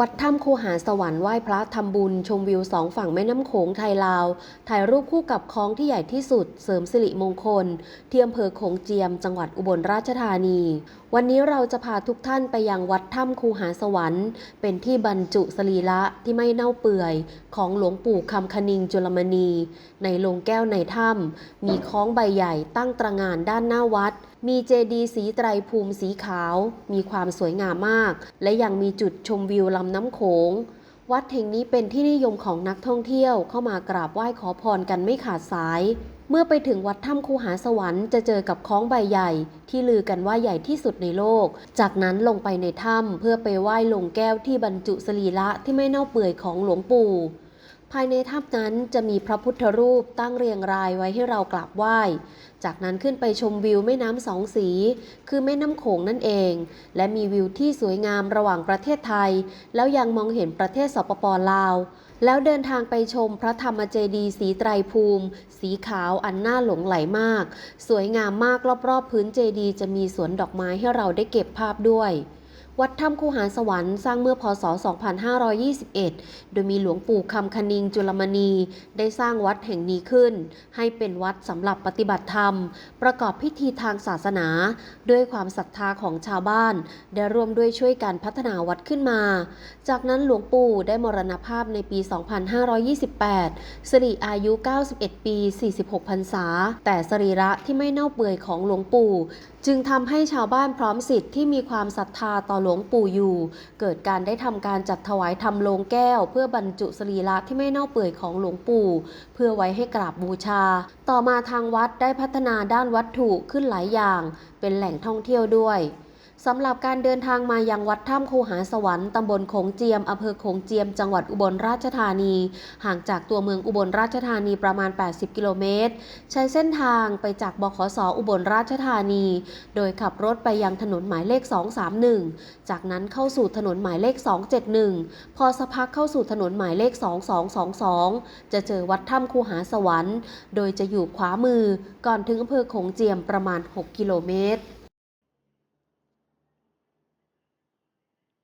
วัดถ้ำคูหาสวรรค์ไหว้พระทำบุญ ชมวิวสองฝั่งแม่น้ำโขงไทยลาว ถ่ายรูปคู่กับคลองที่ใหญ่ที่สุด เสริมสิริมงคล ที่อำเภอโขงเจียม จังหวัดอุบลราชธานี วันนี้เราจะพาทุกท่านไปยังวัดถ้ำคูหาสวรรค์ เป็นที่บรรจุสรีระที่ไม่เน่าเปื่อย ของหลวงปู่คำคณิงจุลมณี ในโลงแก้วในถ้ำมีคล้องใบใหญ่ตั้งตระหง่านด้านหน้าวัด มีเจดีย์สีไตรภูมิสีขาว มีความสวยงามมาก และยังมีจุดชมวิวลำน้ำโขง วัดแห่งนี้เป็นที่นิยมของนักท่องเที่ยวเข้ามากราบไหว้ขอพรกันไม่ขาดสาย เมื่อไปถึงวัดถ้ำคูหาสวรรค์จะเจอกับคล้องใบใหญ่ ที่ลือกันว่าใหญ่ที่สุดในโลก จากนั้นลงไปในถ้ำเพื่อไปไหว้ลงแก้วที่บรรจุสรีระที่ไม่เน่าเปื่อยของหลวงปู่ ภายในถ้ำนั้นจะมีพระพุทธรูปตั้งเรียงรายไว้ให้เรากราบไหว้ จากนั้นขึ้นไปชมวิวแม่น้ำสองสี คือแม่น้ำโขงนั่นเอง และมีวิวที่สวยงามระหว่างประเทศไทย แล้วยังมองเห็นประเทศสปปลาว แล้วเดินทางไปชมพระธรรมเจดีย์สีไตรภูมิ สีขาวอันน่าหลงไหลมาก สวยงามมากรอบๆ พื้นเจดีย์จะมีสวนดอกไม้ให้เราได้เก็บภาพด้วย วัดถ้ำคูหาสวรรค์สร้างเมื่อพศ 2521 โดยมีหลวงปู่คำคณิงจุลมณี ได้สร้างวัดแห่งนี้ขึ้น ให้เป็นวัดสำหรับปฏิบัติธรรม ประกอบพิธีทางศาสนา ด้วยความศรัทธาของชาวบ้าน ได้ร่วมด้วยช่วยกันพัฒนาวัดขึ้นมา จากนั้นหลวงปู่ได้มรณภาพในปี 2528 สิริอายุ 91 ปี 46 พรรษา แต่สรีระที่ไม่เน่าเปื่อยของหลวงปู่ จึงทำให้ชาวบ้านพร้อมสิทธิ์ที่มีความศรัทธาต่อหลวงปู่อยู่ เกิดการได้ทำการจัดถวายทำโลงแก้ว เพื่อบรรจุสรีระที่ไม่เน่าเปื่อยของหลวงปู่ เพื่อไว้ให้กราบบูชา ต่อมาทางวัดได้พัฒนาด้านวัตถุขึ้นหลายอย่าง เป็นแหล่งท่องเที่ยวด้วย สำหรับการเดินทางมายังวัดถ้ำคูหาสวรรค์ตำบลโขงเจียมอำเภอโขงเจียม จังหวัดอุบลราชธานี ห่างจากตัวเมืองอุบลราชธานีประมาณ 80 กิโลเมตร ใช้เส้นทางไปจากบขสออุบลราชธานี โดยขับรถไปยังถนนหมายเลข 231 จากนั้นเข้าสู่ถนนหมายเลข 271 พอสักพักเข้าสู่ถนนหมายเลข 2222 จะเจอวัดถ้ำคูหาสวรรค์ โดยจะอยู่ขวามือก่อนถึงอำเภอโขงเจียมประมาณ 6 กิโลเมตร